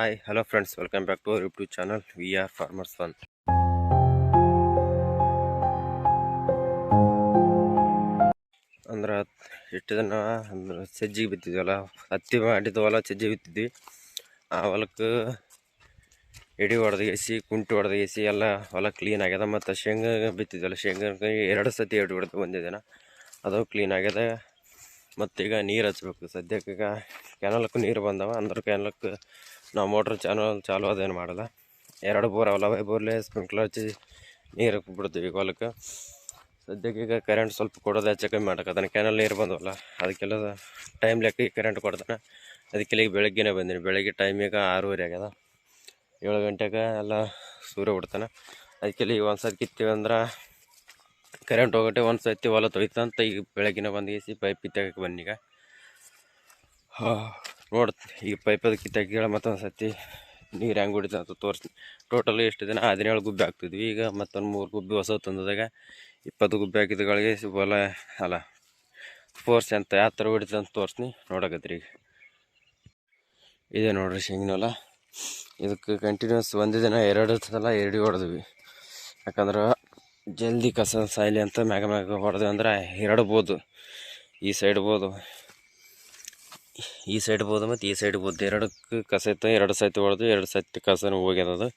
Hi hello friends welcome back to our YouTube channel we are farmers one ಅಂದ್ರೆ ಎಷ್ಟು ದಿನ ಅಂದ್ರೆ ಸಜ್ಜಿಗೆ ಬಿತ್ತಿದ್ವಲ್ಲ, ಹತ್ತಿ ಮಾಡಿದ ಹೊಲ ಸಜ್ಜಿ ಬಿತ್ತಿದ್ವಿ. ಆ ಹೊಲಕ್ಕೆ ಎಡಿ ಹೊಡೆದಗೇಸಿ ಕುಂಟು ಹೊಡೆದಗೇಸಿ ಎಲ್ಲ ಹೊಲ ಕ್ಲೀನ್ ಆಗ್ಯದ. ಮತ್ತು ಶೇಂಗಾ ಬಿತ್ತಿದ್ವಲ್ಲ ಶೇಂಗಾ ಎರಡು ಸತಿ ಎಡಿ ಹೊಡೆದು ಬಂದಿದ್ದೇನ ಅದು ಕ್ಲೀನ್ ಆಗ್ಯದ. ಮತ್ತೀಗ ನೀರು ಹಚ್ಬೇಕು. ಸದ್ಯಕ್ಕೆ ಕೆನಲಕ್ಕೂ ನೀರು ಬಂದವ. ಅಂದ್ರೆ ಕೆನಲಕ್ಕೆ ನಾವು ಮೋಟ್ರ್ ಚಾನಲ್ ಚಾಲು ಅದೇನು ಮಾಡಲ್ಲ. ಎರಡು ಬೋರ್ ಅವಲ್ಲ ಬೋರ್ಲೆ ಸ್ಪ್ರಿಂಕ್ಲರ್ ಹಚ್ಚಿ ನೀರು ಬಿಡ್ತೀವಿ ಹೊಲಕ್ಕೆ ಸದ್ಯಕ್ಕೆ ಈಗ ಕರೆಂಟ್ ಸ್ವಲ್ಪ ಕೊಡೋದು ಹೆಚ್ಚು ಕಮ್ಮಿ ಮಾಡಕತ್ತಾನೆ ಕ್ಯಾನಲ್ ನೀರು ಬಂದವಲ್ಲ, ಅದಕ್ಕೆಲ್ಲ ಟೈಮ್ ಲೆಕ್ಕ ಕರೆಂಟ್ ಕೊಡ್ತಾನೆ. ಅದಕ್ಕೆಲ್ಲ ಈಗ ಬೆಳಗ್ಗೆನೇ ಬಂದೀನಿ. ಬೆಳಗ್ಗೆ ಟೈಮ್ ಈಗ ಆರೂವರೆ ಆಗ್ಯದ. ಏಳು ಗಂಟೆಗೆ ಎಲ್ಲ ಸೂರ್ಯ ಬಿಡ್ತಾನೆ ಅದಕ್ಕೆಲ್ಲ ಈಗ ಒಂದು ಸತಿ ಕಿತ್ತೀವಿ ಅಂದ್ರೆ ಕರೆಂಟ್ ಹೋಗಟ್ಟೆ ಒಂದು ಸತಿ ಹೊಲ ತೊಯ್ತಂತ ಈಗ ಬೆಳಗ್ಗಿನ ಬಂದು ಪೈಪ್ ಈಗ. ಬನ್ನೀಗ ನೋಡ್ ಈಗ ಪೈಪ್ ಅದಕ್ಕೆ ಕಿತ್ತಾಕಿ ಮತ್ತೊಂದು ಸತಿ ನೀರು ಹೆಂಗೆ ಹೊಡಿತ ಅಂತ ತೋರಿಸ್ತೀನಿ. ಟೋಟಲ್ ಎಷ್ಟು ದಿನ ಹದಿನೇಳು ಗುಬ್ಬಿ ಹಾಕ್ತಿದ್ವಿ. ಈಗ ಮತ್ತೊಂದು ಮೂರು ಗುಬ್ಬಿ ಹೊಸ ತಂದದಾಗ. ಇಪ್ಪತ್ತು ಗುಬ್ಬಿ ಹಾಕಿದಗಳಿಗೆ ಹೊಲ ಅಲ್ಲ ಫೋರ್ಸ್ ಅಂತ ಯಾವ ಥರ ಹೊಡಿತ ಅಂತ ತೋರಿಸ್ತೀನಿ. ನೋಡಕತ್ರಿ ಈಗ. ಇದೆ ನೋಡ್ರಿ ಶೇಂಗಿನ ಇದಕ್ಕೆ ಕಂಟಿನ್ಯೂಸ್ ಒಂದು ದಿನ ಎರಡು ಸಲ ಎರಡು ಹೊಡೆದ್ವಿ. ಯಾಕಂದ್ರೆ ಜಲ್ದಿ ಕಸ ಸಾಯ್ಲಿ ಅಂತ ಮ್ಯಾಗ ಮ್ಯಾಗ ಹೊಡೆದ್ವಿ ಅಂದ್ರೆ ಎರಡ್ಬೋದು ಈ ಸೈಡ್ ಬೋದು. ಈ ಸೈಡ್ ಬೋದು ಮತ್ತು ಈ ಸೈಡ್ ಬೋದು ಎರಡಕ್ಕೆ ಕಸ ಇತ್ತು. ಎರಡು ಸತಿ ಹೊಡೆದು, ಎರಡು ಸತಿ ಕಸನ ಹೋಗ್ಯದದು.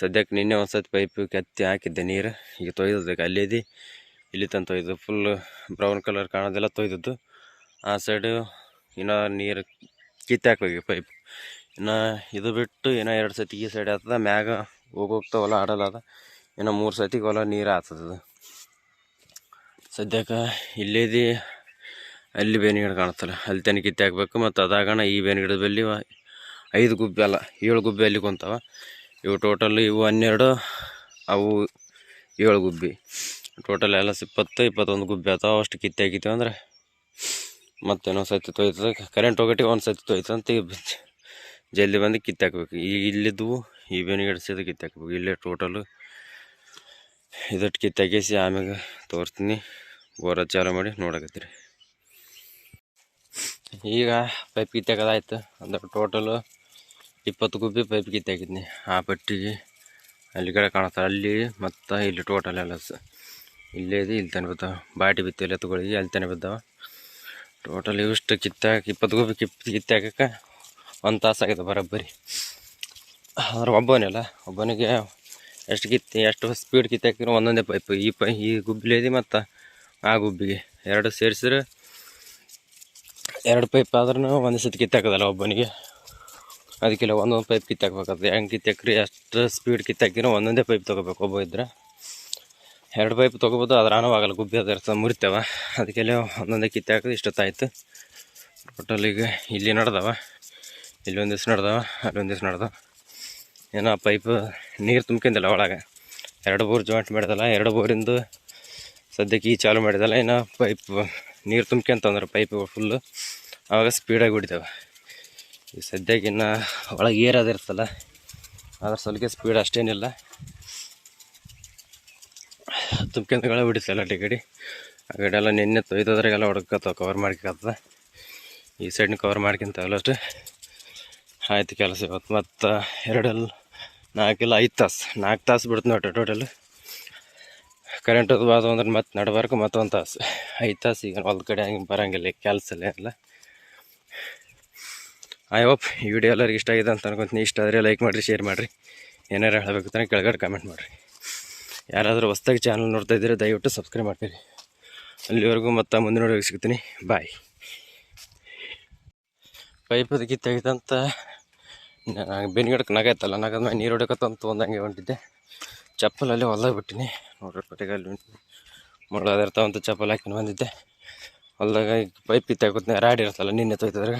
ಸದ್ಯಕ್ಕೆ ನಿನ್ನೆ ಒಂದು ಸತಿ ಪೈಪ್ ಕೆತ್ತಿ ಹಾಕಿದ್ದೆ ನೀರು. ಈಗ ತೊಯ್ದದಕ್ಕೆ ಅಲ್ಲಿದ್ದು ಇಲ್ಲಿ ತಂದು ತೊಯ್ದು ಫುಲ್ ಬ್ರೌನ್ ಕಲರ್ ಕಾಣೋದೆಲ್ಲ ತೊಯ್ದದ್ದು. ಆ ಸೈಡು ಇನ್ನೂ ನೀರು ಕಿತ್ತು ಹಾಕ್ಬೇಕು ಪೈಪ್ ಇನ್ನು ಇದು ಬಿಟ್ಟು ಇನ್ನೂ ಎರಡು ಸತಿ ಈ ಸೈಡ್ ಆಗ್ತದ, ಮ್ಯಾಗ ಹೋಗೋಗ್ತಾವಲ್ಲ ಹೊಲ ಆಡಲ್ಲ ಅದ ಇನ್ನು ಮೂರು ಸತಿಗೆ ಹೊಲ ನೀರು ಆಗ್ತದದು ಸದ್ಯಕ್ಕೆ ಇಲ್ಲೇದಿ. ಅಲ್ಲಿ ಬೇನೆ ಗಿಡ ಕಾಣುತ್ತಲ್ಲ. ಅಲ್ಲಿ ತನಕ ಕಿತ್ತೆ ಹಾಕ್ಬೇಕು ಮತ್ತು ಅದಾಗಣ ಈ ಬೇನೆ ಗಿಡದ ಬಲ್ಲಿ ಐದು ಗುಬ್ಬಿ ಅಲ್ಲ, ಏಳು ಗುಬ್ಬಿ ಅಲ್ಲಿ ಕುಂತಾವ. ಇವು ಟೋಟಲ್ ಇವು ಹನ್ನೆರಡು, ಅವು ಏಳು ಗುಬ್ಬಿ. ಟೋಟಲ್ ಎಲ್ಲ ಇಪ್ಪತ್ತು, ಇಪ್ಪತ್ತೊಂದು ಗುಬ್ಬಿ ಆಗ್ತಾವ ಅಷ್ಟು ಕಿತ್ತೆ ಹಾಕಿತೀವಿ ಅಂದ್ರೆ ಮತ್ತೇನೋ ಸತಿ ತೊಯ್ತದೆ. ಕರೆಂಟ್ ಹೋಗಟ್ಟಿ ಒಂದು ಸತಿ ತೊಯ್ತು ಅಂತ ಜಲ್ದಿ ಬಂದು ಕಿತ್ತೆ ಹಾಕ್ಬೇಕು. ಈ ಇಲ್ಲಿದ್ದವು, ಈ ಬೇನೆ ಗಿಡ ಸೀದ ಕಿತ್ತೆ ಹಾಕ್ಬೇಕು. ಇಲ್ಲೇ ಟೋಟಲು ಇದಟ್ಟು ಕಿತ್ತಾಕೇಸಿ ಆಮ್ಯಾಗ ತೋರಿಸ್ತೀನಿ. ಬೋರ ಚಾಲು ಮಾಡಿ ನೋಡಕತ್ತೀರಿ. ಈಗ ಪೈಪ್ ಕಿತ್ತಾಕದಾಯ್ತು ಅಂದ್ರೆ ಟೋಟಲು ಇಪ್ಪತ್ತು ಗುಬ್ಬಿ ಪೈಪ್ ಕಿತ್ತಾಕಿದ್ನಿ ಆ ಪಟ್ಟಿಗೆ ಅಲ್ಲಿ ಕಡೆ ಕಾಣುತ್ತೆ. ಅಲ್ಲಿ ಮತ್ತು ಇಲ್ಲಿ ಟೋಟಲ್ ಎಲ್ಲ ಇಲ್ಲೇ ಇದೆ, ಇಲ್ಲಿ ತಾನೆ ಬಿದ್ದಾವ. ಬಾಟಿ ಬಿತ್ತಿಲ್ಲ ತಗೊಳ್ಳಿ ಅಲ್ಲಿ ತಾನೆ ಬಿದ್ದಾವ. ಟೋಟಲ್ ಇವಿಷ್ಟು ಕಿತ್ತಾಕಿ ಇಪ್ಪತ್ತು ಗುಬ್ಬಿ ಕಿಪ್ ಕಿತ್ತಾಕಕ್ಕೆ ಒಂದು ತಾಸು ಆಗಿದೆ ಬರೋಬ್ಬರಿ. ಆದ್ರೆ ಒಬ್ಬನಿಲ್ಲ ಒಬ್ಬನಿಗೆ ಎಷ್ಟು ಕಿತ್ತು ಎಷ್ಟು ಸ್ಪೀಡ್ ಕಿತ್ತಾಕಿದ್ರು ಒಂದೊಂದೇ ಪೈಪ್ ಈ ಪೈ ಈ ಗುಬ್ಬಿಲೇದಿ ಮತ್ತು ಆ ಗುಬ್ಬಿಗೆ. ಎರಡು ಸೇರಿಸಿದ್ರೆ ಎರಡು ಪೈಪ್ ಆದ್ರೂ ಒಂದು ಸತಿ ಕಿತ್ತಾಕದಲ್ಲ ಒಬ್ಬನಿಗೆ. ಅದಕ್ಕೆಲ್ಲ ಒಂದೊಂದು ಪೈಪ್ ಕಿತ್ತಾಕ್ಬೇಕಾಗ್ತದೆ ಹೆಂಗೆ ಕಿತ್ತಾಕ್ರಿ ಅಷ್ಟು ಸ್ಪೀಡ್ ಕಿತ್ತಾಕಿರೋ ಒಂದೊಂದೇ ಪೈಪ್ ತೊಗೋಬೇಕು ಒಬ್ಬ ಇದ್ರೆ. ಎರಡು ಪೈಪ್ ತೊಗೋಬೋದು ಅದ್ರ ಆಗಲ್ಲ, ಗುಬ್ಬಿ ಅದರ ಮುರಿತೇವೆ. ಅದಕ್ಕೆಲ್ಲ ಒಂದೊಂದೇ ಕಿತ್ತಾಕೋದು ಇಷ್ಟೊತ್ತಾಯ್ತು. ಟೋಟಲ್ ಈಗ ಇಲ್ಲಿ ನಡೆದವ. ಇಲ್ಲಿ ಒಂದು ದಿವ್ಸ ನಡೆದವ ಅಲ್ಲೊಂದು ದಿವ್ಸ ನಡೆದವ. ಏನೋ ಪೈಪ್ ನೀರು ತುಂಬ್ಕೊಂಡಿಲ್ಲ ಒಳಗೆ. ಎರಡು ಬೋರ್ ಜಾಯಿಂಟ್ ಮಾಡಿದಲ್ಲ, ಎರಡು ಬೋರಿಂದು ಸದ್ಯಕ್ಕೆ ಈ ಚಾಲು ಮಾಡಿದಲ್ಲ, ಇನ್ನು ಪೈಪ್ ನೀರು ತುಂಬ್ಕೊಂತಂದ್ರೆ ಪೈಪ್ ಫುಲ್ಲು ಆವಾಗ ಸ್ಪೀಡಾಗಿ ಹೊಡಿತಾವೆ. ಈಗ ಸದ್ಯಕ್ಕಿನ್ನ ಒಳಗೆ ಏರ್ ಅದಿರ್ತಲ್ಲ ಅದ್ರ ಸ್ವಲ್ಪ ಸ್ಪೀಡ್ ಅಷ್ಟೇನಿಲ್ಲ. ತುಂಬ್ಕೊಂಡ್ಗಳ ಹೊಡಿತಲ್ಲ ಟಿಕಡಿ ಆ ಕಡೆ ಎಲ್ಲ ನಿನ್ನೆ ತೊಯ್ತದ್ರಾಗೆಲ್ಲ ಹೊಡ್ಕತ್ತ ಕವರ್ ಮಾಡ್ಕೊತದ ಈ ಸೈಡ್ನ ಕವರ್ ಮಾಡ್ಕೊಂತ ಅಲ್ಲಷ್ಟು ಆಯ್ತು ಕೆಲಸ ಇವತ್ತು ಮತ್ತು ಎರಡಲ್ಲ ನಾಲ್ಕಿಲ್ಲ ಐದು ತಾಸು, ನಾಲ್ಕು ತಾಸು ಬಿಡ್ತು ನೋಡ್ರಿ ಟೋಟಲ್ ಕರೆಂಟ್ ಅದು ಬಾದು ಅಂದ್ರೆ ಮತ್ತೆ ನಡ್ಬಾರ್ಕು ಮತ್ತೊಂದು ತಾಸು. ಐದು ತಾಸು ಈಗ ಒಂದು ಕಡೆ ಹಂಗೆ ಬರೋಂಗಿಲ್ಲ ಕೆಲಸ ಇಲ್ಲ. ಐ ಹೋಪ್ ಈ ವಿಡಿಯೋ ಎಲ್ಲರಿಗೆ ಇಷ್ಟ ಆಗಿದೆ ಅಂತ ಅನ್ಕೊತೀನಿ. ಇಷ್ಟ ಆದರೆ ಲೈಕ್ ಮಾಡಿರಿ ಶೇರ್ ಮಾಡಿರಿ. ಏನಾರು ಹೇಳಬೇಕು ತಾನೆ ಕೆಳಗಡೆ ಕಮೆಂಟ್ ಮಾಡಿರಿ. ಯಾರಾದರೂ ಹೊಸ್ದಾಗಿ ಚಾನಲ್ ನೋಡ್ತಾ ಇದ್ದೀರಿ, ದಯವಿಟ್ಟು ಸಬ್ಸ್ಕ್ರೈಬ್ ಮಾಡ್ತೀರಿ ಅಲ್ಲಿವರೆಗೂ ಮತ್ತೆ ಮುಂದಿನ ವಿಡಿಯೋ ಸಿಗ್ತೀನಿ ಬಾಯ್ ಪೈಪ್ ಅದಕ್ಕೆ ತೆಗಿತಂತ ನಗ ನಗೈತಲ್ಲ ನಗದ ಮೇಲೆ ನೀರು ಹೊಡಕತ್ತಂತ ಒಂದಂಗೆ ಹೊಂಟಿದ್ದೆ. ಚಪ್ಪಲಲ್ಲಿ ಹೊಲ್ದಾಗ ಬಿಟ್ಟಿನಿ. ನೋಡ್ರಿ ಪಟ್ಟಿಗಲ್ಲಿ ಮೊಳದಿರ್ತಾವಂತ ಚಪ್ಪಲ್ ಹಾಕಿ ಬಂದಿದ್ದೆ. ಹೊಲ್ದಾಗ ಪೈಪ್ ಕಿತ್ತಾಗುತ್ತೆ ರಾಡಿ ಇರ್ತಲ್ಲ ನಿನ್ನೆ ತೊಯ್ತದ್ರೆ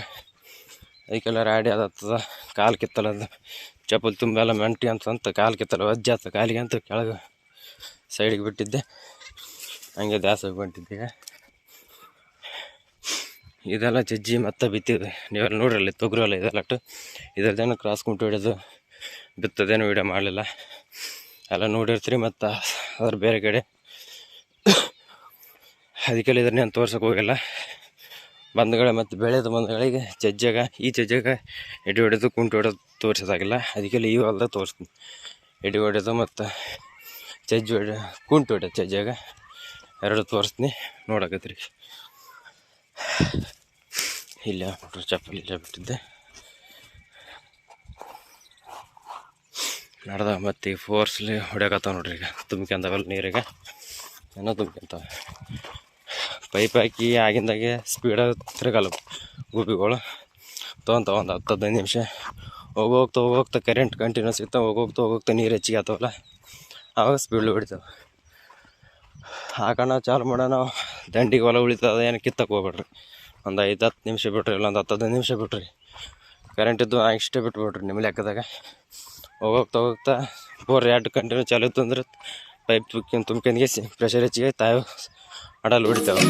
ಅದಕ್ಕೆಲ್ಲ ರಾಡಿ ಅದತ್ತದ ಕಾಲು ಕಿತ್ತಲ್ಲ ಅದು. ಚಪ್ಪಲ್ ತುಂಬೆಲ್ಲ ಮೆಂಟಿ ಅಂತ ಕಾಲು ಕಿತ್ತಲ್ಲ ವಜ್ಜಾತ ಕಾಲಿಗೆ ಅಂತ ಕೆಳಗೆ ಸೈಡಿಗೆ ಬಿಟ್ಟಿದ್ದೆ. ಹಂಗೆ ದಾಸ ಬಂಟಿದ್ದೆ ಈಗ. ಇದೆಲ್ಲ ಜಜ್ಜಿ ಮತ್ತೆ ಬಿತ್ತಿದೆ. ನೀವೆಲ್ಲ ನೋಡ್ರಲ್ಲ, ತೊಗರಲ್ಲ ಇದೆಲ್ಲಟ್ಟು ಇದರದೇನು ಕ್ರಾಸ್ ಕುಂಟು ಹಿಡಿದು ಬಿತ್ತದೇನು ವೀಡಿಯೋ ಮಾಡಲಿಲ್ಲ. ಎಲ್ಲ ನೋಡಿರ್ತೀರಿ ಮತ್ತು ಅದ್ರ ಬೇರೆ ಕಡೆ. ಅದಕ್ಕೆಲ್ಲ ಇದನ್ನೇನು ನಾನು ತೋರ್ಸೋಕೆ ಹೋಗಿಲ್ಲ. ಬಂಧುಗಳೇ ಮತ್ತು ಬೆಳೆದ ಬಂದಗಳಿಗೆ ಜಜ್ಜಾಗ, ಈ ಜಜ್ಜಾಗ ಎಡೆ ಹೊಡೆದು ಕುಂಟು ಹೊಡೆದು ತೋರಿಸೋದಾಗಿಲ್ಲ. ಅದಕ್ಕೆ ಈ ಹೊಲ್ದಾಗ ತೋರಿಸ್ತೀನಿ. ಎಡೆ ಹೊಡೆದು ಮತ್ತು ಜಜ್ಜಿ ಹೊಡೆ, ಕುಂಟು ಹೊಡೆದು ಜಜ್ಜಾಗ ಎರಡು ತೋರಿಸ್ತೀನಿ. ನೋಡಕತ್ರಿ. ಇಲ್ಲ ನೋಡ್ರಿ ಚಪ್ಪಲಿ ಇಲ್ಲ ಬಿಟ್ಟಿದ್ದೆ. ನಡೆದ ಮತ್ತು ಈ ಫೋರ್ಸ್ಲಿ ಹೊಡ್ಯಾಕತ್ತಾವ ನೋಡ್ರಿ ಈಗ. ತುಂಬ್ಕೊಂಡವಲ್ಲ ನೀರಿಗೆ. ಏನೋ ತುಂಬ್ಕೊಂತಾವ ಪೈಪ್ ಹಾಕಿ ಆಗಿಂದಾಗೆ ಸ್ಪೀಡಾಗಿ ತಿರುಗಲ್ಲ ಗೋಬಿಗಳು ತೊಗೊಂತ ಒಂದು ಹತ್ತು ಹದಿನೈದು ನಿಮಿಷ. ಹೋಗೋಗ್ತಾ ಹೋಗೋಗ್ತಾ ಕರೆಂಟ್ ಕಂಟಿನ್ಯೂಸ್ ಇತ್ತು ಹೋಗೋಗ್ತಾ ಹೋಗೋಗ್ತಾ ನೀರು ಹೆಚ್ಚಿಗೆ ಆತವಲ್ಲ? ಆವಾಗ ಸ್ಪೀಡ್ ಹೊಡಿತಾವೆ ಹಾಕೋಣ ಚಾಲು ಮಾಡೋಣ. ದಂಡಿಗೆ ಹೊಲ ಉಳಿತದ ಏನು ಕಿತ್ತಕ್ಕೆ ಹೋಗ್ಬೇಡ್ರಿ. ಒಂದು ಐದು ಹತ್ತು ನಿಮಿಷ ಬಿಟ್ರಿ ಇಲ್ಲ, ಒಂದು ಹತ್ತು ಹದಿನೈದು ನಿಮಿಷ ಬಿಟ್ರಿ. ಕರೆಂಟ್ ಇದ್ದು ಇಷ್ಟೇ ಬಿಟ್ಬಿಡ್ರಿ ನಿಮ್ಮ ಲೆಕ್ಕದಾಗ. ಹೋಗೋಗ್ತಾ ಹೋಗ್ತಾ ಬೋರ್ ಎರಡು ಕಂಟಿನ್ಯೂ ಚಾಲು ಇತ್ತು ಅಂದ್ರೆ ಪೈಪ್ ತುಂಬ್ಕೊಂಡು ತುಂಬ್ಕೊಂಡ್ಗೆಸಿ ಪ್ರೆಷರ್ ಹೆಚ್ಚಿಗೆ ತಾವು ಅಡಲ್ ಹೊಡಿತಾವೆ